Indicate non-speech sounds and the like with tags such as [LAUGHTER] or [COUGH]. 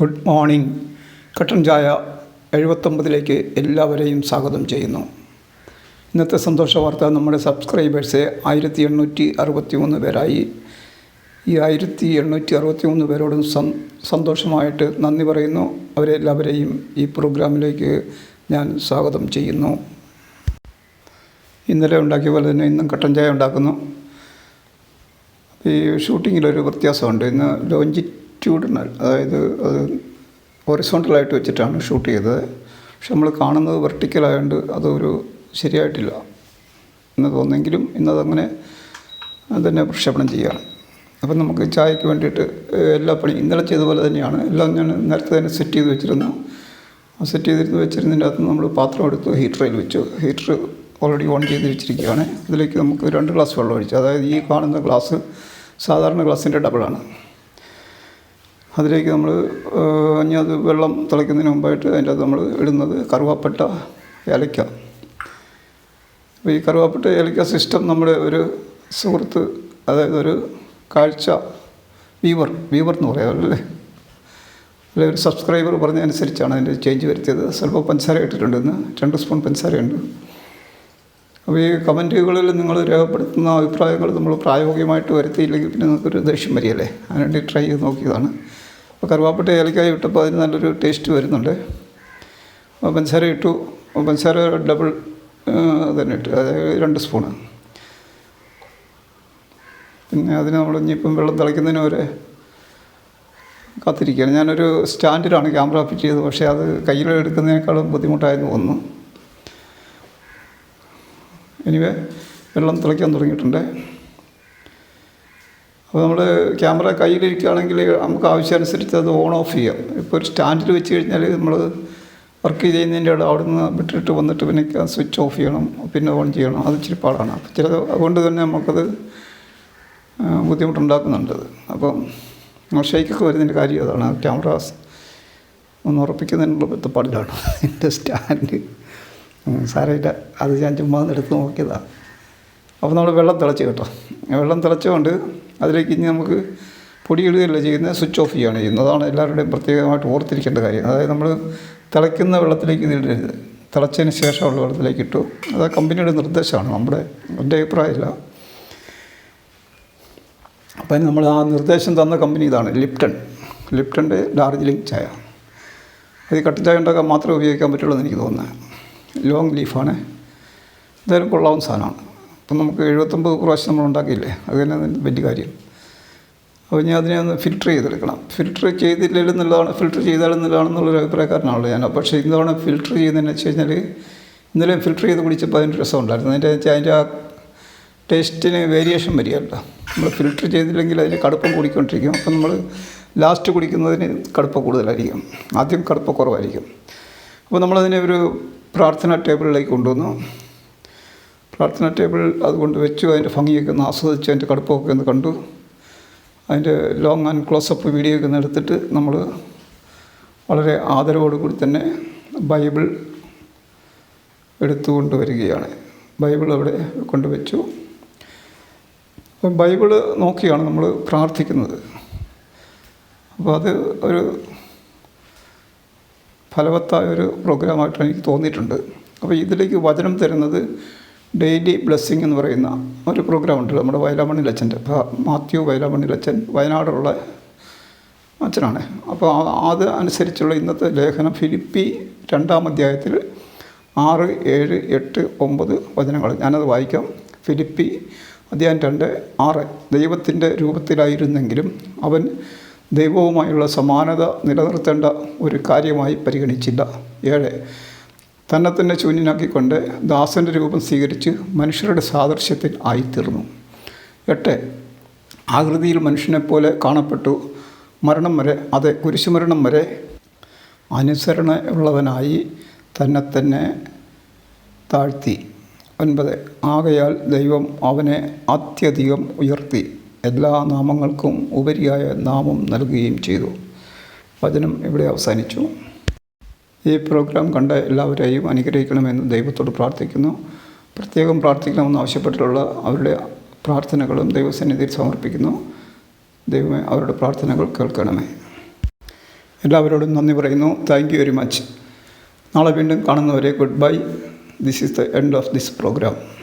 Good morning. കട്ടൻ ചായ എഴുപത്തൊമ്പതിലേക്ക് എല്ലാവരെയും സ്വാഗതം ചെയ്യുന്നു. ഇന്നത്തെ സന്തോഷ വാർത്ത നമ്മുടെ സബ്സ്ക്രൈബേഴ്സ് ആയിരത്തി എണ്ണൂറ്റി അറുപത്തി മൂന്ന് പേരായി. ഈ ആയിരത്തി എണ്ണൂറ്റി അറുപത്തി മൂന്ന് പേരോടും സന്തോഷമായിട്ട് നന്ദി പറയുന്നു. അവരെല്ലാവരെയും ഈ പ്രോഗ്രാമിലേക്ക് ഞാൻ സ്വാഗതം ചെയ്യുന്നു. ഇന്നലെ ഉണ്ടാക്കിയ പോലെ തന്നെ ഇന്നും കട്ടൻ ചായ ഉണ്ടാക്കുന്നു. ഈ ഷൂട്ടിങ്ങിലൊരു വ്യത്യാസമുണ്ട്. ഇന്ന് ലോഞ്ചിറ്റ്യൂഡിനൽ അതായത് അത് ഹൊറിസോണ്ടലായിട്ട് വെച്ചിട്ടാണ് ഷൂട്ട് ചെയ്തത്. പക്ഷെ നമ്മൾ കാണുന്നത് വെർട്ടിക്കലായതുകൊണ്ട് അതൊരു ശരിയായിട്ടില്ല. എന്ന് തോന്നെങ്കിലും ഇന്നതങ്ങനെ തന്നെ പ്രക്ഷേപണം ചെയ്യുകയാണ് അപ്പം നമുക്ക് ചായക്ക് വേണ്ടിയിട്ട് എല്ലാ പണി ഇന്നലെ ചെയ്ത പോലെ തന്നെയാണ്. എല്ലാം ഞാൻ നേരത്തെ തന്നെ സെറ്റ് ചെയ്ത് വെച്ചിരുന്നു. സെറ്റ് ചെയ്തിരുന്ന് വെച്ചിരുന്നതിന്റെ അകത്ത് നമ്മൾ പാത്രം എടുത്ത് ഹീറ്ററിൽ വെച്ചു. ഹീറ്റർ ഓൾറെഡി ഓൺ ചെയ്ത് വെച്ചിരിക്കുകയാണ്. ഇതിലേക്ക് നമുക്ക് രണ്ട് ഗ്ലാസ് വെള്ളം ഒഴിച്ചു അതായത് ഈ കാണുന്ന ഗ്ലാസ് സാധാരണ ഗ്ലാസിന്റെ ഡബിളാണ് അതിലേക്ക് നമ്മൾ ഇനി അത് വെള്ളം തിളയ്ക്കുന്നതിന് മുമ്പായിട്ട് അതിന്റെ അകത്ത് നമ്മൾ ഇടുന്നത് കറുവാപ്പട്ട ഏലയ്ക്ക. അപ്പോൾ ഈ കറുവാപ്പട്ട ഏലയ്ക്ക സിസ്റ്റം നമ്മുടെ ഒരു സുഹൃത്ത് അതായത് ഒരു കാഴ്ച വീവർ വീവർ എന്ന് പറയാമല്ലേ അല്ലെ? ഒരു സബ്സ്ക്രൈബർ പറഞ്ഞതനുസരിച്ചാണ് അതിന്റെ ചേഞ്ച് വരുത്തിയത്. സ്വല്പം പഞ്ചസാര ഇട്ടിട്ടുണ്ട് ഇന്ന് രണ്ട് സ്പൂൺ പഞ്ചസാരയുണ്ട്. അപ്പോൾ ഈ കമന്റുകളിൽ നിങ്ങൾ രേഖപ്പെടുത്തുന്ന അഭിപ്രായങ്ങൾ നമ്മൾ പ്രായോഗികമായിട്ട് വരുത്തിയില്ലെങ്കിൽ പിന്നെ നമുക്കൊരു ദേഷ്യം വരികയല്ലേ? അതിനുവേണ്ടി ട്രൈ ചെയ്ത് നോക്കിയതാണ്. അപ്പോൾ കറുവാപ്പട്ട ഏലക്കായ ഇട്ടപ്പോൾ അതിന് നല്ലൊരു ടേസ്റ്റ് വരുന്നുണ്ട്. പഞ്ചസാര ഇട്ടു. പഞ്ചസാര ഡബിൾ തന്നെ ഇട്ടു. അതായത് രണ്ട് സ്പൂണ് പിന്നെ അതിന് നമ്മൾ ഇനിയിപ്പം വെള്ളം തിളയ്ക്കുന്നതിന് വരെ കാത്തിരിക്കുകയാണ്. ഞാനൊരു സ്റ്റാൻഡിലാണ് ക്യാമറ ഫിറ്റ് ചെയ്തത്. പക്ഷേ അത് കയ്യിൽ എടുക്കുന്നതിനേക്കാളും ബുദ്ധിമുട്ടായെന്ന് തോന്നുന്നു. എനിവേ വെള്ളം തിളയ്ക്കാൻ തുടങ്ങിയിട്ടുണ്ട്. അപ്പോൾ നമ്മൾ ക്യാമറ കയ്യിലിരിക്കുകയാണെങ്കിൽ നമുക്ക് ആവശ്യമനുസരിച്ച് അത് ഓൺ ഓഫ് ചെയ്യാം. ഇപ്പോൾ ഒരു സ്റ്റാൻഡിൽ വെച്ച് കഴിഞ്ഞാൽ നമ്മൾ വർക്ക് ചെയ്യുന്നതിന്റെ ഇടം അവിടെ നിന്ന് വിട്ടിട്ട് വന്നിട്ട് പിന്നെ സ്വിച്ച് ഓഫ് ചെയ്യണം പിന്നെ ഓൺ ചെയ്യണം. അത് ഇച്ചിരി പാടാണ്. അപ്പോൾ ചില അതുകൊണ്ട് തന്നെ നമുക്കത് ബുദ്ധിമുട്ടുണ്ടാക്കുന്നുണ്ട്. അപ്പം ഷെയ്ക്കൊക്കെ വരുന്നതിന്റെ കാര്യം അതാണ്. ക്യാമറ ഒന്ന് ഉറപ്പിക്കുന്നതിനുള്ള ബന്ധപ്പാടിലാണ് [LAUGHS] എന്റെ സ്റ്റാൻഡ്. സാരമില്ല അത് ഞാൻ ചുമ്മാ എടുത്ത് നോക്കിയതാണ് അപ്പോൾ നമ്മൾ വെള്ളം തിളച്ച് കേട്ടോ. വെള്ളം തിളച്ചുകൊണ്ട് അതിലേക്ക് ഇനി നമുക്ക് പൊടിയിടുകയല്ല ചെയ്യുന്നത് സ്വിച്ച് ഓഫ് ചെയ്യുകയാണ് ചെയ്യുന്നത്. അതാണ് എല്ലാവരുടെയും പ്രത്യേകമായിട്ട് ഓർത്തിരിക്കേണ്ട കാര്യം. അതായത് നമ്മൾ തിളയ്ക്കുന്ന വെള്ളത്തിലേക്ക് നീട്ടരുത് തിളച്ചതിന് ശേഷമുള്ള വെള്ളത്തിലേക്ക് ഇട്ടു. അത് കമ്പനിയുടെ നിർദ്ദേശമാണ്. നമ്മുടെ എന്റെ അഭിപ്രായമില്ല. അപ്പം നമ്മൾ ആ നിർദ്ദേശം തന്ന കമ്പനി ഇതാണ് ലിപ്റ്റൺ ലിപ്റ്റന്റെ ഡാർജിലിംഗ് ചായ. അത് കട്ടൻ ചായ ഉണ്ടാക്കാൻ മാത്രമേ ഉപയോഗിക്കാൻ പറ്റുള്ളൂ എന്ന് എനിക്ക് തോന്നുന്നത്. ലോങ് ലീഫാണ് എന്തായാലും കൊള്ളാവുന്ന സാധനമാണ്. അപ്പം നമുക്ക് എഴുപത്തൊമ്പത് പ്രാവശ്യം നമ്മൾ ഉണ്ടാക്കിയില്ലേ? അത് തന്നെ വലിയ കാര്യം. അപ്പോൾ ഞാൻ അതിനെ ഒന്ന് ഫിൽറ്റർ ചെയ്തെടുക്കണം. ഫിൽറ്റർ ചെയ്തില്ലെങ്കിലും നല്ലതാണ് ഫിൽറ്റർ ചെയ്താലും നല്ലതാണെന്നുള്ളൊരു അഭിപ്രായക്കാരനാണല്ലോ ഞാൻ. പക്ഷേ ഇന്നാണ് ഫിൽറ്റർ ചെയ്യുന്നതെന്ന് വെച്ച് കഴിഞ്ഞാൽ ഇന്നലെ ഫിൽറ്റർ ചെയ്ത് കുടിച്ചപ്പോൾ അതിന്റെ രസം ഉണ്ടായിരുന്നു അതിന്റെ വെച്ചാൽ അതിന്റെ ആ ടേസ്റ്റിന് വേരിയേഷൻ വരികയല്ല. നമ്മൾ ഫിൽറ്റർ ചെയ്തില്ലെങ്കിൽ അതിന് കടുപ്പം കൂടിക്കൊണ്ടിരിക്കും. അപ്പം നമ്മൾ ലാസ്റ്റ് കുടിക്കുന്നതിന് കടുപ്പം കൂടുതലായിരിക്കും. ആദ്യം കടുപ്പം കുറവായിരിക്കും. അപ്പോൾ നമ്മളതിനെ ഒരു പ്രാർത്ഥന ടേബിളിലേക്ക് കൊണ്ടുവന്നു. പ്രാർത്ഥന ടേബിൾ അതുകൊണ്ട് വെച്ചു അതിന്റെ ഭംഗിയൊക്കെ ഒന്ന് ആസ്വദിച്ച് അതിന്റെ കടുപ്പമൊക്കെ ഒന്ന് കണ്ടു. അതിന്റെ ലോങ് ആൻഡ് ക്ലോസപ്പ് വീഡിയോ ഒക്കെ എടുത്തിട്ട് നമ്മൾ വളരെ ആദരവോടുകൂടി തന്നെ ബൈബിൾ എടുത്തുകൊണ്ട് വരികയാണ്. ബൈബിൾ അവിടെ കൊണ്ടുവച്ചു. ബൈബിൾ നോക്കിയാണ് നമ്മൾ പ്രാർത്ഥിക്കുന്നത്. അപ്പോൾ അത് ഒരു ഫലവത്തായ ഒരു പ്രോഗ്രാമായിട്ട് എനിക്ക് തോന്നിയിട്ടുണ്ട്. അപ്പോൾ ഇതിലേക്ക് വചനം തരുന്നത് ഡെയിലി ബ്ലെസ്സിങ് എന്ന് പറയുന്ന ഒരു പ്രോഗ്രാം ഉണ്ട് നമ്മുടെ വയലാമണ്ണി അച്ഛന്റെ മാത്യു വയലാമണ്ണി അച്ഛൻ വയനാടുള്ള അച്ഛനാണ്. അപ്പോൾ അത് അനുസരിച്ചുള്ള ഇന്നത്തെ ലേഖനം ഫിലിപ്പി രണ്ടാം അധ്യായത്തിൽ ആറ് ഏഴ് എട്ട് ഒമ്പത് വചനങ്ങൾ. ഞാനത് വായിക്കാം. ഫിലിപ്പി അധ്യായം രണ്ട് ആറ്. ദൈവത്തിന്റെ രൂപത്തിലായിരുന്നെങ്കിലും അവൻ ദൈവവുമായുള്ള സമാനത നിലനിർത്തേണ്ട ഒരു കാര്യമായി പരിഗണിച്ചില്ല. ഏഴ് തന്നെ തന്നെ ശൂന്യനാക്കിക്കൊണ്ട് ദാസന്റെ രൂപം സ്വീകരിച്ച് മനുഷ്യരുടെ സാദൃശ്യത്തിൽ ആയിത്തീർന്നു. എട്ട് ആകൃതിയിൽ മനുഷ്യനെപ്പോലെ കാണപ്പെട്ടു. മരണം വരെ അത് കുരിശുമരണം വരെ അനുസരണയുള്ളവനായി തന്നെ തന്നെ താഴ്ത്തി. ഒൻപത് ആകയാൽ ദൈവം അവനെ അത്യധികം ഉയർത്തി. എല്ലാ നാമങ്ങൾക്കും ഉപരിയായ നാമം നൽകുകയും ചെയ്തു. വചനം ഇവിടെ അവസാനിച്ചു. ഈ പ്രോഗ്രാം കണ്ട എല്ലാവരെയും അനുഗ്രഹിക്കണമെന്ന് ദൈവത്തോട് പ്രാർത്ഥിക്കുന്നു. പ്രത്യേകം പ്രാർത്ഥിക്കണമെന്ന് ആവശ്യപ്പെട്ടിട്ടുള്ള അവരുടെ പ്രാർത്ഥനകളും ദൈവസന്നിധിയിൽ സമർപ്പിക്കുന്നു. ദൈവമേ അവരുടെ പ്രാർത്ഥനകൾ കേൾക്കണമേ. എല്ലാവരോടും നന്ദി പറയുന്നു. താങ്ക് യു വെരി മച്ച് നാളെ വീണ്ടും കാണുന്നവരെ good bye this is the end of this programme